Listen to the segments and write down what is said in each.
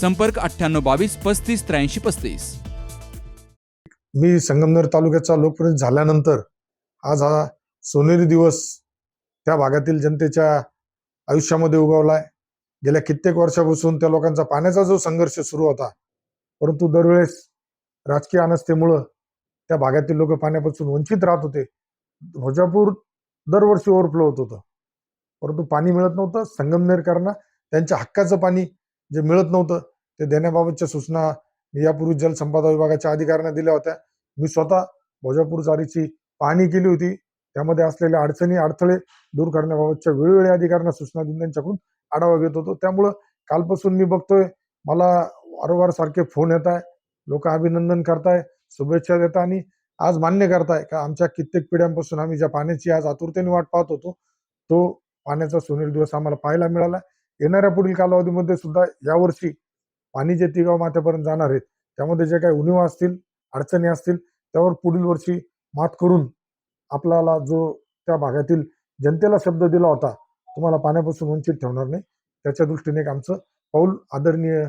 संपर्क अठ्ठ्याण्णव बावीस पस्तीस त्र्याऐंशी पस्तीस. मी संगमनेर तालुक्याचा लोकप्रतिनिधी झाल्यानंतर आज हा सोनेरी दिवस त्या भागातील जनतेच्या आयुष्यामध्ये उगवलाय. गेल्या कित्येक वर्षापासून त्या लोकांचा पाण्याचा जो संघर्ष सुरू होता परंतु दरवेळेस राजकीय अनस्थेमुळं त्या भागातील लोक पाण्यापासून वंचित राहत होते. भोजापूर दरवर्षी ओव्हरफ्लो होत होतं. परंतु पाणी मिळत नव्हतं. संगमनेरकरांना त्यांच्या हक्काचं पाणी जे मिळत नव्हतं ते देण्याबाबतच्या सूचना मी यापूर्वी जलसंपदा विभागाच्या अधिकाऱ्यांना दिल्या होत्या. मी स्वतः भोजापूर चारीची पाहणी केली होती. त्यामध्ये असलेल्या अडचणी अडथळे दूर करण्याबाबतच्या वेळोवेळी अधिकाऱ्यांना सूचना देऊन त्यांच्याकडून आढावा घेत होतो. त्यामुळं कालपासून मी बघतोय मला वारंवार सारखे फोन येत आहे लोक अभिनंदन करताय शुभेच्छा देत आणि आज मान्य करताय. का आमच्या कित्येक पिढ्यांपासून आम्ही ज्या पाण्याची आज आतुरतेने वाट पाहत होतो तो पाण्याचा सुनील दिवस आम्हाला पाहायला मिळाला. येणाऱ्या पुढील कालावधीमध्ये सुद्धा यावर्षी पाणी जे तिगाव माथ्यापर्यंत जाणार आहेत. त्यामध्ये जे काही उणिवा असतील अडचणी असतील त्यावर पुढील वर्षी मात करून आपल्याला जो त्या भागातील जनतेला शब्द दिला होता तुम्हाला पाण्यापासून वंचित ठेवणार नाही. त्याच्या दृष्टीने एक आमचं पाऊल आदरणीय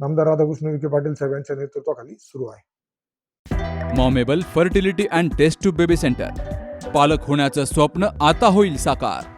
नामदार राधाकृष्ण विखे पाटील साहेब यांच्या नेतृत्वाखाली सुरू आहे. Momable fertility and test tube baby centre. पालक होण्याचं स्वप्न आता होईल साकार.